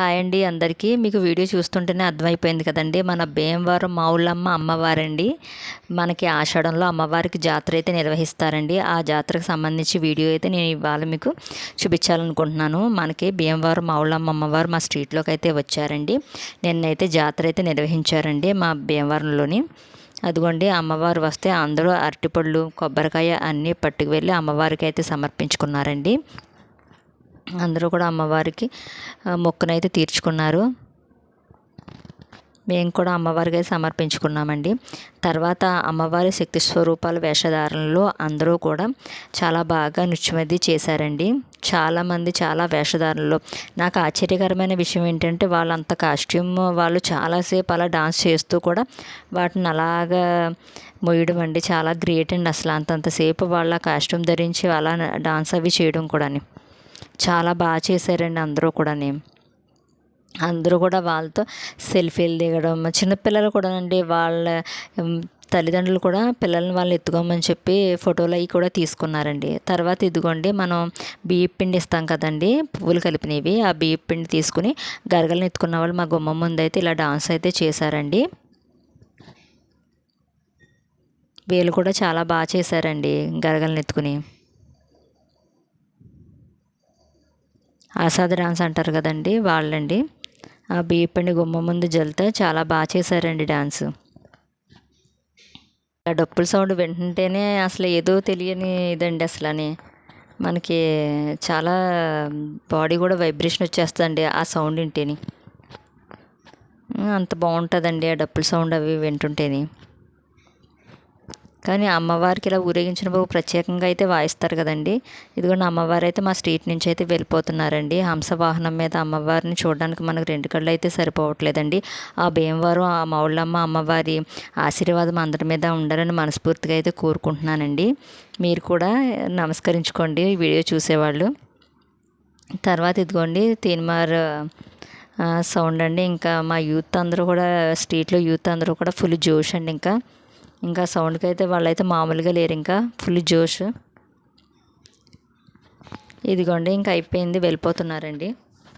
Hi అండి అందరికీ. మీకు వీడియో చూస్తుంటేనే అర్థమైపోయింది కదండి. మన భీమవరం మావులమ్మ అమ్మవారండి. మనకి ఆషాఢంలో అమ్మవారికి జాతర అయితే నిర్వహిస్తారండి. ఆ జాతరకు సంబంధించి వీడియో అయితే నేను ఇవాళ మీకు చూపించాలనుకుంటున్నాను. మనకి భీమవరం మావులమ్మ అమ్మవారు మా స్ట్రీట్లోకి అయితే వచ్చారండి. నిన్నైతే జాతర అయితే నిర్వహించారండి మా భీమవరంలోని. అదిగోండి అమ్మవారు వస్తే అందరూ అరటిపళ్ళు కొబ్బరికాయ అన్నీ పట్టుకు వెళ్ళి అమ్మవారికి అయితే సమర్పించుకున్నారండి. అందరూ కూడా అమ్మవారికి మొక్కునైతే తీర్చుకున్నారు. మేము కూడా అమ్మవారికి అయితే సమర్పించుకున్నామండి. తర్వాత అమ్మవారి శక్తి స్వరూపాల వేషధారణలో అందరూ కూడా చాలా బాగా నృత్యమది చేశారండి. చాలామంది చాలా వేషధారణలో. నాకు ఆశ్చర్యకరమైన విషయం ఏంటంటే వాళ్ళంత కాస్ట్యూమ్ వాళ్ళు చాలాసేపు అలా డాన్స్ చేస్తూ కూడా వాటిని అలాగా మొయ్యడం అండి. చాలా గ్రేట్ అండి అసలు అంతంతసేపు వాళ్ళ కాస్ట్యూమ్ ధరించి అలా డాన్స్ అవి చేయడం కూడా చాలా బాగా చేశారండి అందరూ కూడా అందరూ కూడా వాళ్ళతో సెల్ఫీలు దిగడం చిన్నపిల్లలు కూడా అండి వాళ్ళ తల్లిదండ్రులు కూడా పిల్లల్ని వాళ్ళు ఎత్తుకోమని చెప్పి ఫోటోలు అవి కూడా తీసుకున్నారండి. తర్వాత ఇదిగోండి మనం బియ్య పిండి ఇస్తాం కదండి పువ్వులు కలిపినవి. ఆ బియ్యం పిండి తీసుకుని గరగలను ఎత్తుకున్న వాళ్ళు మా గుమ్మం ముందు అయితే ఇలా డాన్స్ అయితే చేశారండి. వీళ్ళు కూడా చాలా బాగా చేశారండి గరగలను ఎత్తుకుని. ఆసాద్ డాన్స్ అంటారు కదండి వాళ్ళండి. ఆ బియ్యపిండి గుమ్మ ముందు జల్తే చాలా బాగా చేశారండి డాన్స్. ఆ డప్పుల సౌండ్ వింటుంటేనే అసలు ఏదో తెలియని ఇదండి అసలు అని మనకి చాలా బాడీ కూడా వైబ్రేషన్ వచ్చేస్తుందండి ఆ సౌండ్ వింటేని. అంత బాగుంటుందండి ఆ డప్పుల సౌండ్ అవి వింటుంటేనే. కానీ అమ్మవారికి ఇలా ఊరేగించినప్పుడు ప్రత్యేకంగా అయితే వాయిస్తారు కదండి. ఇదిగోండి అమ్మవారు అయితే మా స్ట్రీట్ నుంచి అయితే వెళ్ళిపోతున్నారండి. హంస వాహనం మీద అమ్మవారిని చూడడానికి మనకు రెండు కళ్ళు అయితే సరిపోవట్లేదండి. ఆ భీమవరం ఆ మౌళ్ళమ్మ అమ్మవారి ఆశీర్వాదం అందరి మీద ఉండాలని మనస్ఫూర్తిగా అయితే కోరుకుంటున్నానండి. మీరు కూడా నమస్కరించుకోండి వీడియో చూసేవాళ్ళు. తర్వాత ఇదిగోండి తీన్మార్ సౌండ్ అండి. ఇంకా మా యూత్ అందరూ కూడా స్ట్రీట్లో యూత్ అందరూ కూడా ఫుల్ జోష్ అండి ఇంకా. ఇంకా సౌండ్కి అయితే వాళ్ళైతే మామూలుగా లేరు ఇంకా. ఫుల్ జోష్. ఇదిగోండి ఇంకా అయిపోయింది వెళ్ళిపోతున్నారండి.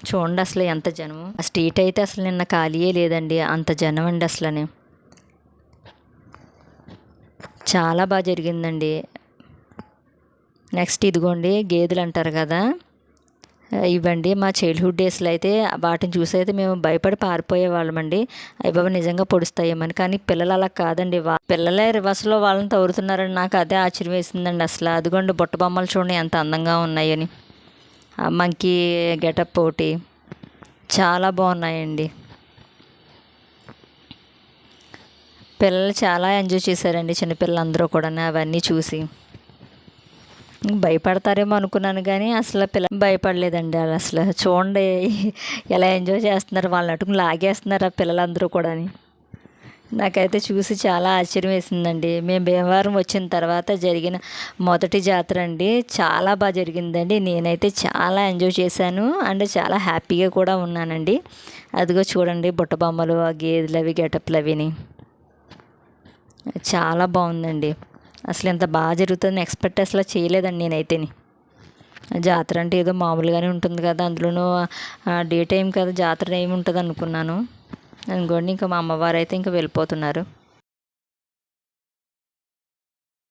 చూడండి అసలు ఎంత జనం ఆ స్ట్రీట్ అయితే అసలు నిన్న ఖాళీయే లేదండి అంత జనం అండి అసలని. చాలా బాగా జరిగిందండి. నెక్స్ట్ ఇదిగోండి గేదెలు అంటారు కదా. ఇవ్వండి. మా చైల్డ్హుడ్ డేస్లో అయితే వాటిని చూసి అయితే మేము భయపడి పారిపోయే వాళ్ళమండి అయ్యి బాబా నిజంగా పొడుస్తాయేమని కానీ పిల్లలు అలా కాదండి. పిల్లలే రివర్స్లో వాళ్ళని తవ్వుతున్నారని నాకు అదే ఆశ్చర్యం వేసిందండి అసలు. అదిగోండి బుట్ట బొమ్మలు చూడండి ఎంత అందంగా ఉన్నాయని మంకీ గెటప్ ఒకటి. చాలా బాగున్నాయండి. పిల్లలు చాలా ఎంజాయ్ చేశారండి చిన్నపిల్లలందరూ కూడా అవన్నీ చూసి. భయపడతారేమో అనుకున్నాను కానీ అసలు పిల్ల భయపడలేదండి. వాళ్ళు అసలు చూడండి ఎలా ఎంజాయ్ చేస్తున్నారు వాళ్ళని అటుకుని లాగేస్తున్నారు ఆ పిల్లలందరూ కూడా నాకైతే చూసి చాలా ఆశ్చర్యం వేసిందండి. మేము భీమవరం వచ్చిన తర్వాత జరిగిన మొదటి జాతర అండి. చాలా బాగా జరిగిందండి. నేనైతే చాలా ఎంజాయ్ చేశాను అండ్ చాలా హ్యాపీగా కూడా ఉన్నానండి. అదిగో చూడండి బుట్ట బొమ్మలు ఆ గేదెలు అవి గెటప్లు అవిని చాలా బాగుందండి. అసలు ఎంత బాగా జరుగుతుందని ఎక్స్పెక్ట్ అసలు చేయలేదండి నేనైతేని. జాతర అంటే ఏదో మామూలుగానే ఉంటుంది కదా అందులోనూ డే టైం కదా జాతర ఏమి ఉంటుంది అనుకున్నాను అనుకోండి ఇంకా మా అమ్మవారు అయితే ఇంకా వెళ్ళిపోతున్నారు.